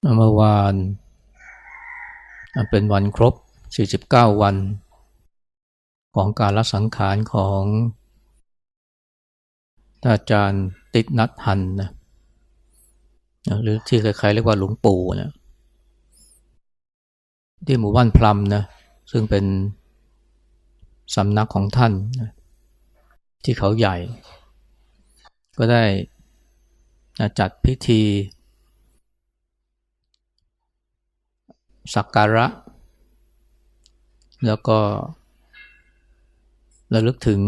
เมื่อวานเป็นวันครบ 49 วัน ของการรัสังขารของท่านอาจารย์ติดนัดหันนะหรือที่ใครๆเรียกว่าหลวงปู่นะที่หมู่บ้านพลัมนะซึ่งเป็นสำนักของท่านนะที่เขาใหญ่ ก็ได้จัดพิธี สักการะ แล้วก็ระลึกถึง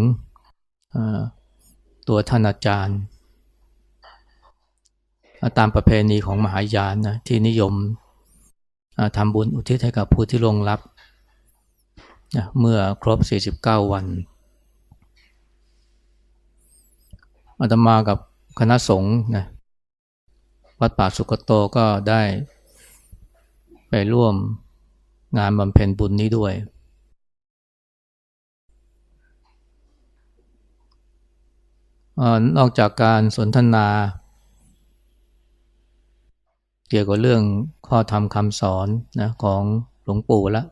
ตัวท่านอาจารย์ ตามประเพณีของมหายานนะที่นิยมทำบุญอุทิศให้กับผู้ที่ลงรับนะเมื่อครบ 49 วันอาตมากับคณะสงฆ์นะวัดป่าสุกโตก็ได้ ไปร่วมงานบำเพ็ญบุญนี้ด้วย นอกจากการสนทนา เกี่ยวกับเรื่องข้อธรรมคำสอนนะของหลวงปู่แล้ว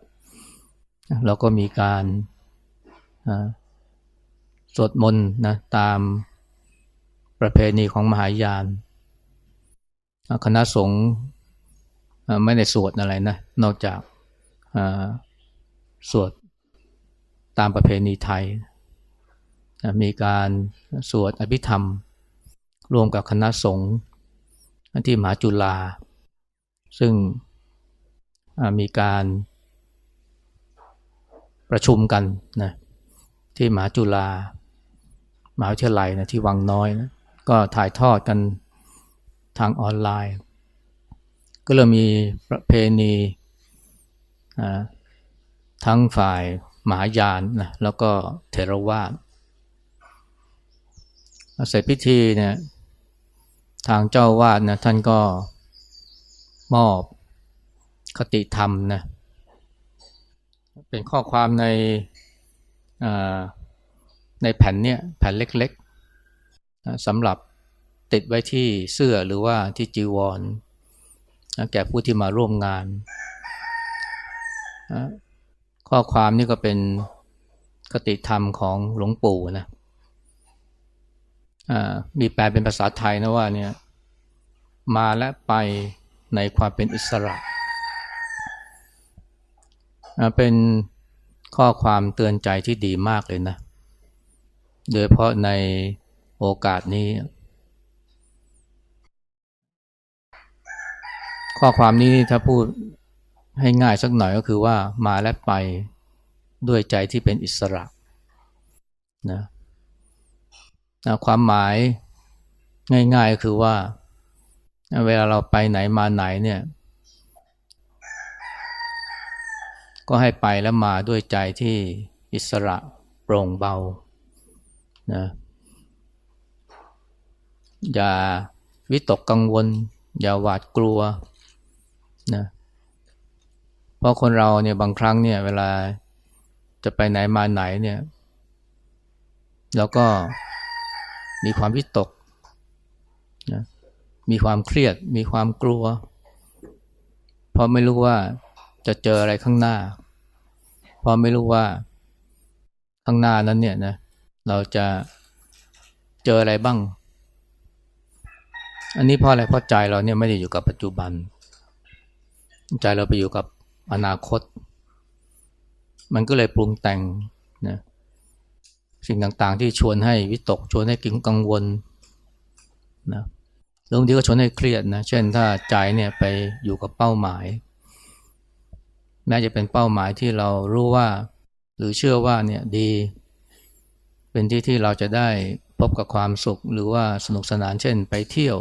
เราก็มีการสวดมนต์นะตามประเพณีของมหายาน คณะสงฆ์ ไม่ได้สวดอะไรนะ นอกจากสวดตามประเพณีไทย มีการสวดอภิธรรม รวมกับคณะสงฆ์ที่มหาจุฬาซึ่งมีการประชุมกันนะที่มหาจุฬามหาวิทยาลัยนะที่วังน้อยนะก็ถ่ายทอดกันทางออนไลน์ ก็เลยมีประเพณีทั้งฝ่ายมหายานนะแล้วก็เทรวาสเสร็จพิธีเนี่ยทางเจ้าวาดนะท่านก็มอบคติธรรมนะเป็นข้อความในในแผ่นเนี่ยแผ่นเล็กๆสำหรับติดไว้ที่เสื้อหรือว่าที่จีวร แก่ผู้ที่มาร่วมงาน ข้อความนี่ก็เป็นคติธรรมของหลวงปู่นะมีแปลเป็นภาษาไทยนะว่าเนี่ยมาและไปในความเป็นอิสระ เป็นข้อความเตือนใจที่ดีมากเลยนะ โดยเพราะในโอกาสนี้ ข้อความนี้ถ้าพูดให้ง่ายสักหน่อยก็คือว่ามาและไปด้วยใจที่เป็นอิสระนะนะความหมายง่ายๆก็คือว่า เวลาเราไปไหนมาไหนเนี่ย ก็ให้ไปแล้วมาด้วยใจที่อิสระโปร่งเบานะอย่าวิตกกังวล อย่าหวาดกลัว นะเพราะคนเราเนี่ยบางครั้งเนี่ย เวลาจะไปไหนมาไหนเนี่ย แล้วก็มีความวิตกนะมีความเครียด มีความกลัว เพราะไม่รู้ว่าจะเจออะไรข้างหน้า เพราะไม่รู้ว่าข้างหน้านั้นเนี่ยนะเราจะเจออะไรบ้าง อันนี้เพราะอะไรเพราะใจเราเนี่ยไม่ได้อยู่กับปัจจุบัน ใจเราไปอยู่กับอนาคต มันก็เลยปรุงแต่งนะสิ่งต่างๆ ที่ชวนให้วิตกชวนให้กิงกังวลนะแล้วบางทีก็ชวนให้เครียดนะเช่นถ้าใจเนี่ยไปอยู่กับเป้าหมาย แม้จะเป็นเป้าหมายที่เรารู้ว่า หรือเชื่อว่าเนี่ยดี เป็นที่ที่เราจะได้พบกับความสุขหรือว่าสนุกสนานเช่นไปเที่ยว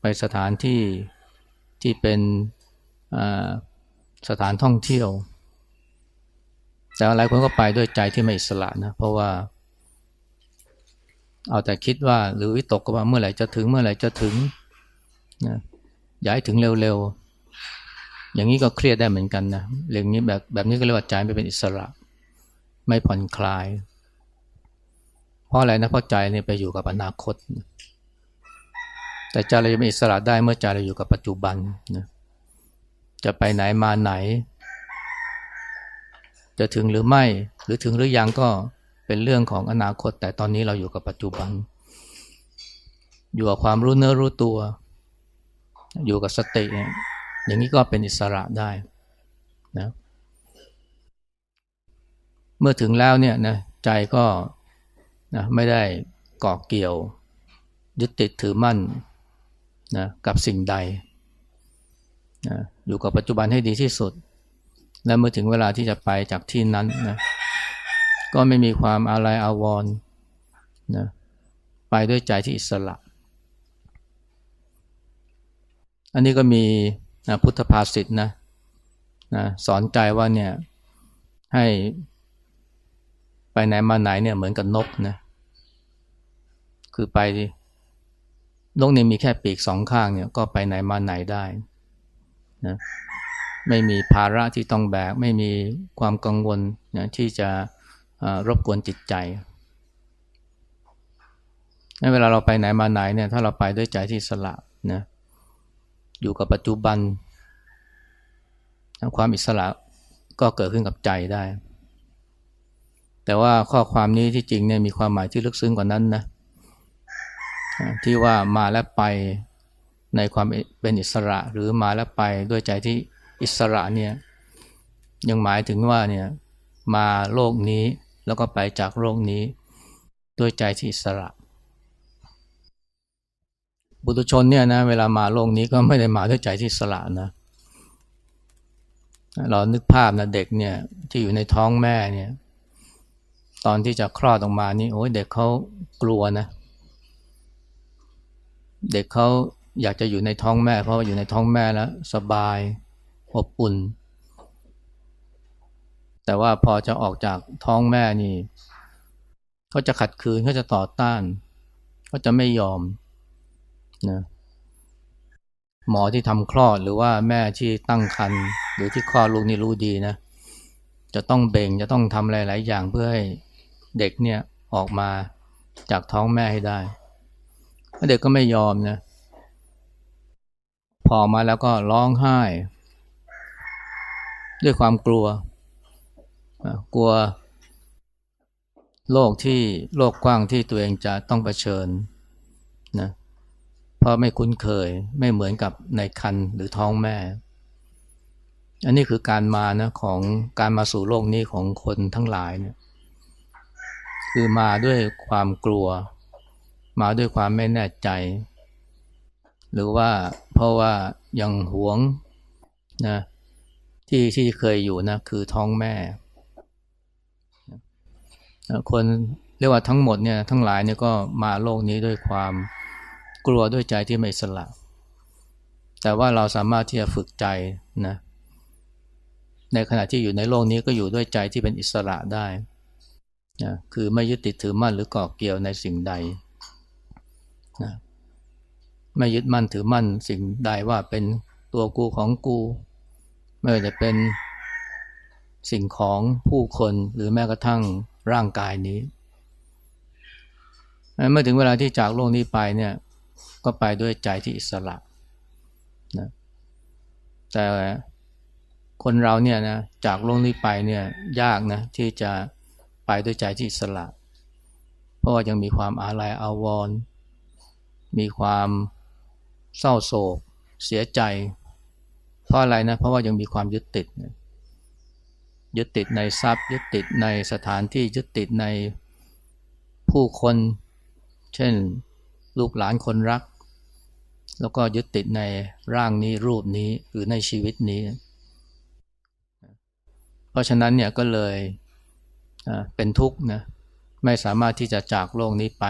ไปสถานที่ที่เป็น สถานท่องเที่ยว แต่หลายคนก็ไปด้วยใจที่ไม่อิสระนะเพราะว่าเอาแต่คิดว่าหรือวิตกก็ว่าเมื่อไหร่จะถึงเมื่อไหร่จะถึงนะย้ายถึงเร็วๆ อย่างนี้ก็เครียดได้เหมือนกันนะเรื่องนี้แบบแบบนี้ก็เรียกว่าใจไม่เป็นอิสระ ไม่ผ่อนคลาย เพราะอะไรนะเพราะใจเนี่ยไปอยู่กับอนาคต แต่ใจเราจะเป็นอิสระได้เมื่อใจเราอยู่กับปัจจุบันนะ จะไปไหนมาไหน จะถึงหรือไม่ หรือถึงหรือยังก็เป็นเรื่องของอนาคต แต่ตอนนี้เราอยู่กับปัจจุบัน อยู่กับความรู้เนื้อรู้ตัว อยู่กับสติ อย่างนี้ก็เป็นอิสระได้นะเมื่อถึงแล้วเนี่ยนะใจก็นะไม่ได้เกาะเกี่ยว ยึดติดถือมั่นนะกับสิ่งใดนะ อยู่กับปัจจุบันให้ดีที่สุด และเมื่อถึงเวลาที่จะไปจากที่นั้นนะก็ไม่มีความอาลัยอาวรณ์นะไปด้วยใจที่อิสระ อันนี้ก็มีนะพุทธภาษิตนะนะสอนใจว่าเนี่ยให้ไปไหนมาไหนเนี่ยเหมือนกับนกนะคือไปนกเนี่ยมีแค่ปีกสองข้างเนี่ยก็ไปไหนมาไหนได้ นะไม่มีภาระที่ต้องแบก ไม่มีความกังวลนะที่จะรบกวนจิตใจ เวลาเราไปไหนมาไหนเนี่ยถ้าเราไปด้วยใจที่สละนะอยู่กับปัจจุบัน ความอิสระก็เกิดขึ้นกับใจได้ แต่ว่าข้อความนี้ที่จริงเนี่ยมีความหมายที่ลึกซึ้งกว่านั้นนะที่ว่ามาและไป ในความเป็นอิสระหรือมาและไปด้วยใจที่อิสระเนี่ยยังหมายถึงว่าเนี่ยมาโลกนี้แล้วก็ไปจากโลกนี้ ด้วยใจที่อิสระ บุตุชนเนี่ยนะเวลามาโลกนี้ก็ไม่ได้มาด้วยใจที่อิสระนะเรานึกภาพนะเด็กเนี่ยที่อยู่ในท้องแม่เนี่ยตอนที่จะคลอดออกมานี่โอ้ยเด็กเขากลัวนะ เด็กเขา อยากจะอยู่ในท้องแม่ เพราะว่าอยู่ในท้องแม่แล้วสบายอบอุ่น แต่ว่าพอจะออกจากท้องแม่นี่เขาจะขัดขืนเขาจะต่อต้านเขาจะไม่ยอมนะหมอที่ทำคลอดหรือว่าแม่ที่ตั้งครรภ์หรือที่คลอดลูกนี่รู้ดีนะ จะต้องเบ่งจะต้องทำหลาย ๆ อย่างเพื่อให้เด็กเนี่ยออกมาจากท้องแม่ให้ได้เด็กก็ไม่ยอมนะ พอมาแล้วก็ร้องไห้ ด้วยความกลัว กลัว โลกที่โลกกว้างที่ตัวเองจะต้องเผชิญนะเพราะไม่คุ้นเคยไม่เหมือนกับในคันหรือท้องแม่ อันนี้คือการมานะของการมาสู่โลกนี้ของคนทั้งหลายเนี่ยคือมาด้วยความกลัว มาด้วยความไม่แน่ใจ หรือว่า เพราะว่ายังหวงนะที่ที่เคยอยู่นะคือท้องแม่ คนเรียกว่าทั้งหมดเนี่ยทั้งหลายเนี่ยก็มาโลกนี้ด้วยความกลัวด้วยใจที่ไม่สละ แต่ว่าเราสามารถที่จะฝึกใจนะในขณะที่อยู่ในโลกนี้ก็อยู่ด้วยใจที่เป็นอิสระได้นะคือไม่ยึดติดถือมั่นหรือเกาะเกี่ยวในสิ่งใดนะ ไม่ยึดมั่นถือมั่นสิ่งใดว่าเป็นตัวกูของกู ไม่ว่าจะเป็นสิ่งของผู้คนหรือแม้กระทั่งร่างกายนี้เมื่อถึงเวลาที่จากโลกนี้ไปเนี่ยก็ไปด้วยใจที่อิสระนะแต่คนเราเนี่ยนะจากโลกนี้ไปเนี่ยยากนะที่จะไปด้วยใจที่อิสระ เพราะว่ายังมีความอาลัยอาวรณ์มีความ เศร้าโศก เสียใจ เพราะอะไรนะ เพราะว่ายังมีความยึดติด ยึดติดในทรัพย์ ยึดติดในสถานที่ ยึดติดในผู้คน เช่น ลูกหลานคนรัก แล้วก็ยึดติดในร่างนี้รูปนี้หรือในชีวิตนี้ เพราะฉะนั้นเนี่ยก็เลยเป็นทุกข์นะ ไม่สามารถที่จะจากโลกนี้ไป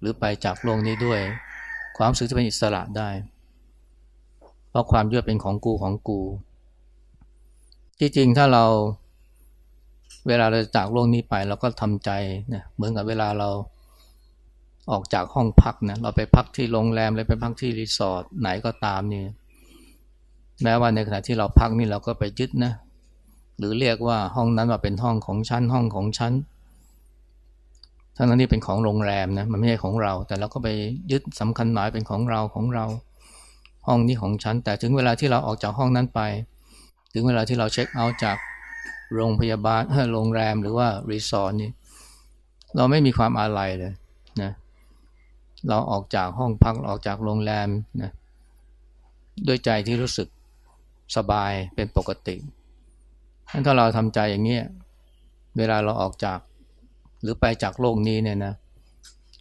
หรือไปจากโลกนี้ด้วย ความรู้สึกที่เป็นอิสระได้ เพราะความยึดเป็นของกูของกู ที่จริงถ้าเราเวลาเราจากโลกนี้ไปเราก็ทำใจนะเหมือนกับเวลาเราออกจากห้องพักนะเราไปพักที่โรงแรมเลยไปพักที่รีสอร์ทไหนก็ตามนี่แม้ว่าในขณะที่เราพักนี่เราก็ไปยึดนะ หรือเรียกว่าห้องนั้นว่าเป็นห้องของชั้นห้องของชั้น ทั้งนั้นที่เป็นของโรงแรมนะมันไม่ใช่ของเรา แต่เราก็ไปยึดสำคัญหมายเป็นของเราของเรา ห้องนี้ของฉัน แต่ถึงเวลาที่เราออกจากห้องนั้นไป ถึงเวลาที่เราเช็คเอาท์จากโรงพยาบาลโรงแรมหรือว่ารีสอร์ทนี่เราไม่มีความอาลัยเลยนะเราออกจากห้องพักออกจากโรงแรมนะด้วยใจที่รู้สึกสบายเป็นปกติถ้าเราทำใจอย่างนี้เวลาเราออกจาก หรือไปจากโลกนี้เนี่ยนะ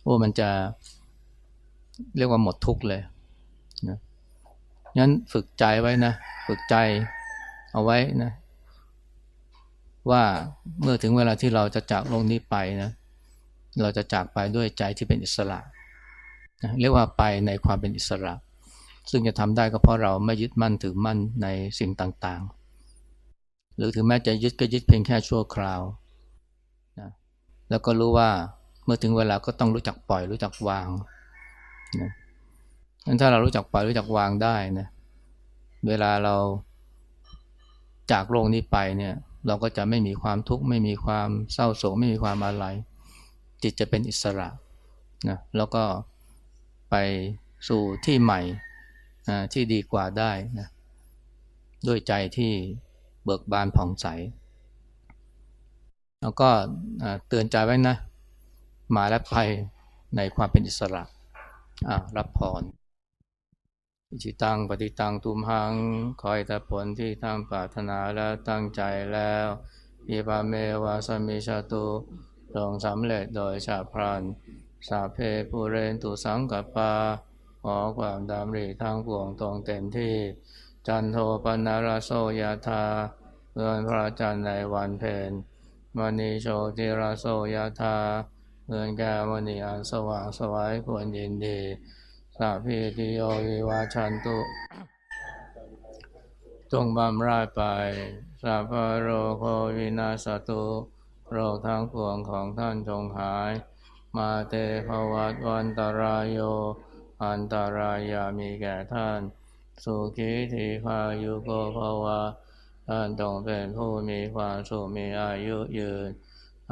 ว่ามันจะเรียกว่าหมดทุกข์เลยนะงั้นฝึกใจไว้นะ ฝึกใจเอาไว้นะ ว่าเมื่อถึงเวลาที่เราจะจากโลกนี้ไปนะ เราจะจากไปด้วยใจที่เป็นอิสระนะเรียกว่าไปในความเป็นอิสระ ซึ่งจะทำได้ก็เพราะเราไม่ยึดมั่นถือมั่นในสิ่งต่างๆ หรือถึงแม้จะยึดก็ยึดเพียงแค่ชั่วคราว แล้วก็รู้ว่าเมื่อถึงเวลาก็ต้องรู้จักปล่อยรู้จักวางนะงั้นถ้าเรารู้จักปล่อยรู้จักวางได้นะเวลาเราจากโลกนี้ไปเนี่ยเราก็จะไม่มีความทุกข์ไม่มีความเศร้าโศกไม่มีความอะไร จิตจะเป็นอิสระนะแล้วก็ไปสู่ที่ใหม่นะที่ดีกว่าได้นะด้วยใจที่เบิกบานผ่องใส แล้วก็เตือนใจไว้นะ มาและไปในความเป็นอิสระรับพรอิจิตังปฏิตังตุมหัง คอยแต่ผลที่ทำปรารถนาและตั้งใจแล้วอิปาเมวาสมิชาตุลงสำเร็จโดยชาพรันสาเพปูเรนตุสังกัปปาขอความดำริทางปวงตรงเต็มที่ จันโทปนาราโสยธาเงินพระจันทร์ในวันเพ็ มณีโชติราโสยธาเงินแก้มณีอันสว่างสวายควรยินดีสัพพิติโยวิวาชันตุจงบำราดไปสัพพโรโควินาสตุโรคทั้งปวงของท่านจงหาย มาเตภวัตวันตรายโย อันตรายามีแก่ท่าน สุขีทีพายุโกภวะ ท่านจงเป็นผู้มีความสุขมีอายุยืน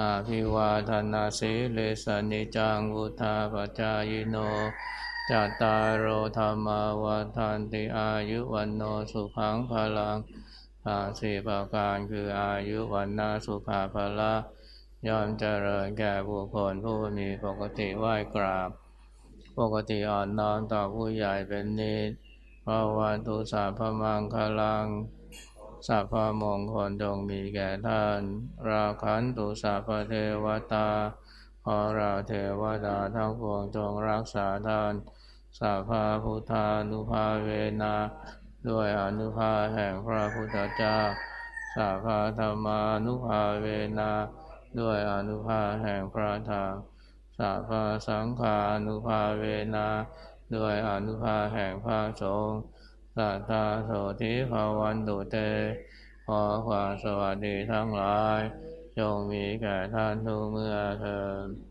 อาภิวาทนาสีเลสนิจังวุธาปจายโนจัตตารโอธรรมาวันทันติอายุวันโนสุขังพลังอาสีประการคืออายุวันนาสุขาภละย่อมเจริญแก่บุคคลผู้มีปกติไหว้กราบ ปกติอ่อนน้อมต่อผู้ใหญ่เป็นนิสภาวันตุสาพมังคลัง สัพพมงคลจงมีแก่ท่าน ราคันตุสัพพเทวตาขอราเทวดาทั้งปวงจงรักษาท่านสัพพาพุทธานุภาเวนะด้วยอนุภาแห่งพระพุทธเจ้าสัพพาธรรมานุภาเวนะด้วยอนุภาแห่งพระธรรมสัพพาสังฆานุภาเวนะด้วยอนุภาแห่งพระสงฆ์ สัทธาโสธิภาวันตุเต ขอความสวัสดีทั้งหลายจงมีแก่ท่านทุกเมื่อเถิด